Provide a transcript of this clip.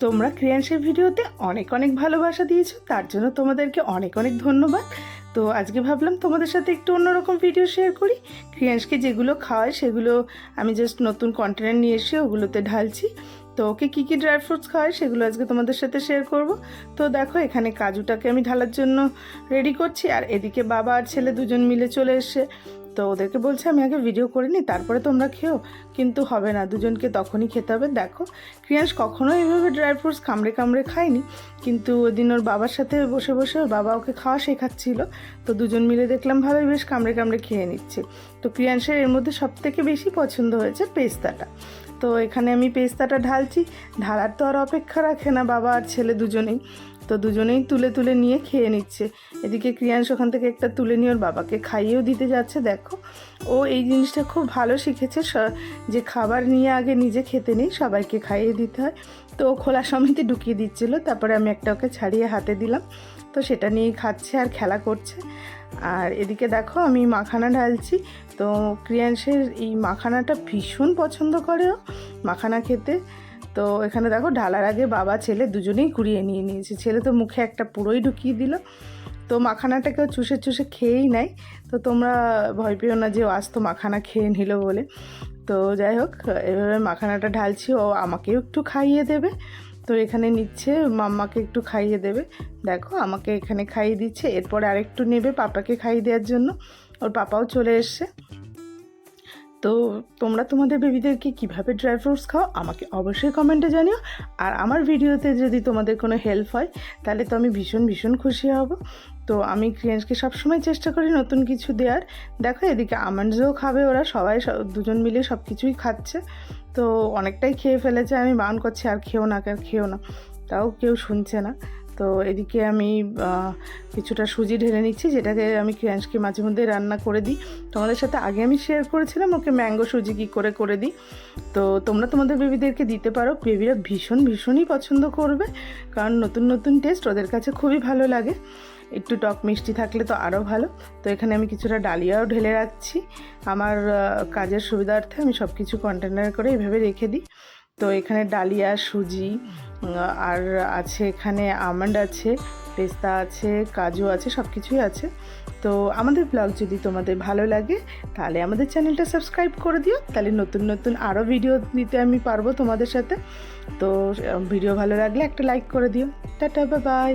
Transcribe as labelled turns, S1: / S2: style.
S1: তোমরা ক্রিয়াংশের ভিডিওতে অনেক অনেক ভালোবাসা দিয়েছ, তার জন্য তোমাদেরকে অনেক অনেক ধন্যবাদ। তো আজকে ভাবলাম তোমাদের সাথে একটু অন্যরকম ভিডিও শেয়ার করি। ক্রিয়াংশকে যেগুলো খাওয়ায় সেগুলো আমি জাস্ট নতুন কন্টেনার নিয়ে এসে ওগুলোতে ঢালছি। তো ওকে কী কী ড্রাই ফ্রুটস খাওয়ায় সেগুলো আজকে তোমাদের সাথে শেয়ার করব। তো দেখো, এখানে কাজুটাকে আমি ঢালার জন্য রেডি করছি আর এদিকে বাবা আর ছেলে দুজন মিলে চলে এসে তো ওদেরকে বলছে, আমি আগে ভিডিও করে নিই, তারপরে তোমরা খেও। কিন্তু হবে না, দুজনকে তখনই খেতে হবে। দেখো, ক্রিয়াংশ কখনো এভাবে ড্রাই ফ্রুটস কামড়ে কামড়ে খায়নি, কিন্তু ওদিন ওর বাবার সাথে বসে বসে ওর বাবা ওকে খাওয়া শেখাচ্ছিল। তো দুজন মিলে দেখলাম ভালোই বেশ কামড়ে কামড়ে খেয়ে নিচ্ছে। তো ক্রিয়াংশের এর মধ্যে সব থেকে বেশি পছন্দ হয়েছে পেস্তাটা। তো এখানে আমি পেস্তাটা ঢালছি। ঢালার তো আর অপেক্ষা রাখে না বাবা আর ছেলে দুজনেই। তো দুজনেই তুলে তুলে নিয়ে খেয়ে নিচ্ছে। এদিকে ক্রিয়াংশ ওখান থেকে একটা তুলে নিয়ে ওর বাবাকে খাইয়েও দিতে যাচ্ছে, দেখো। ও এই জিনিসটা খুব ভালো শিখেছে যে খাবার নিয়ে আগে নিজে খেতে নেই, সবাইকে খাইয়ে দিতে হয়। তো খোলা সমিতি ঢুকিয়ে দিচ্ছিল, তারপরে আমি একটা ওকে ছাড়িয়ে হাতে দিলাম। তো সেটা নিয়েই খাচ্ছে আর খেলা করছে। আর এদিকে দেখো আমি মাখানা ঢালছি। তো ক্রিয়াংশের এই মাখানাটা ভীষণ পছন্দ করে ও, মাখানা খেতে। তো এখানে দেখো ঢালার আগে বাবা, ছেলে দুজনেই কুড়িয়ে নিয়ে নিয়েছে। ছেলে তো মুখে একটা পুরোই ঢুকিয়ে দিল। তো মাখানাটাকেও চুষে চুষে খেয়েই নেয় তো তোমরা ভয় পেও না যে ও আজ তো মাখানা খেয়ে নিল বলে। তো যাই হোক এভাবে মাখানাটা ঢালছি, ও আমাকেও একটু খাইয়ে দেবে। তো এখানে নিচ্ছে, মাম্মাকে একটু খাইয়ে দেবে। দেখো আমাকে এখানে খাইয়ে দিচ্ছে, এরপরে আরেকটু নেবে পাপাকে খাইয়ে দেওয়ার জন্য। ওর পাপাও চলে এসছে। তো তোমরা তোমাদের বেবিদেরকে কীভাবে ড্রাই ফ্রুটস খাও আমাকে অবশ্যই কমেন্টে জানিও। আর আমার ভিডিওতে যদি তোমাদের কোনো হেল্প হয়, তাহলে তো আমি ভীষণ ভীষণ খুশি হব। তো আমি ক্রিয়েন্সকে সবসময় চেষ্টা করি নতুন কিছু দেওয়ার দেখো, এদিকে আমন্ডসও খাবে ওরা, সবাই দুজন মিলে সব কিছুই খাচ্ছে। তো অনেকটাই খেয়ে ফেলেছে, আমি বারণ করছি, আর খেও না, আর খেও না। তাও কেউ শুনছে না। তো এদিকে আমি কিছুটা সুজি ঢেলে নিচ্ছি, যেটাকে আমি ক্রিয়াংশকে মাঝে মধ্যে রান্না করে দিই। তোমাদের সাথে আগে আমি শেয়ার করেছিলাম, ওকে ম্যাঙ্গো সুজি কী করে করে দিই। তো তোমরা তোমাদের বেবিদেরকে দিতে পারো, বেবিরা ভীষণ ভীষণই পছন্দ করবে, কারণ নতুন নতুন টেস্ট ওদের কাছে খুবই ভালো লাগে। একটু টক মিষ্টি থাকলে তো আরও ভালো। তো এখানে আমি কিছুটা ডালিয়াও ঢেলে রাখছি। আমার কাজের সুবিধার্থে আমি সব কিছু কন্টেনার করে এভাবে রেখে দিই। তো এখানে ডালিয়া, সুজি আর আছে এখানে আমন্ড আছে, পেস্তা আছে, কাজু আছে সব কিছুই আছে। তো আমাদের ব্লগ যদি তোমাদের ভালো লাগে, তাহলে আমাদের চ্যানেলটা সাবস্ক্রাইব করে দিও। তাহলে নতুন নতুন আরও ভিডিও দিতে আমি পারব তোমাদের সাথে। তো ভিডিও ভালো লাগলে একটা লাইক করে দিও। Tata bye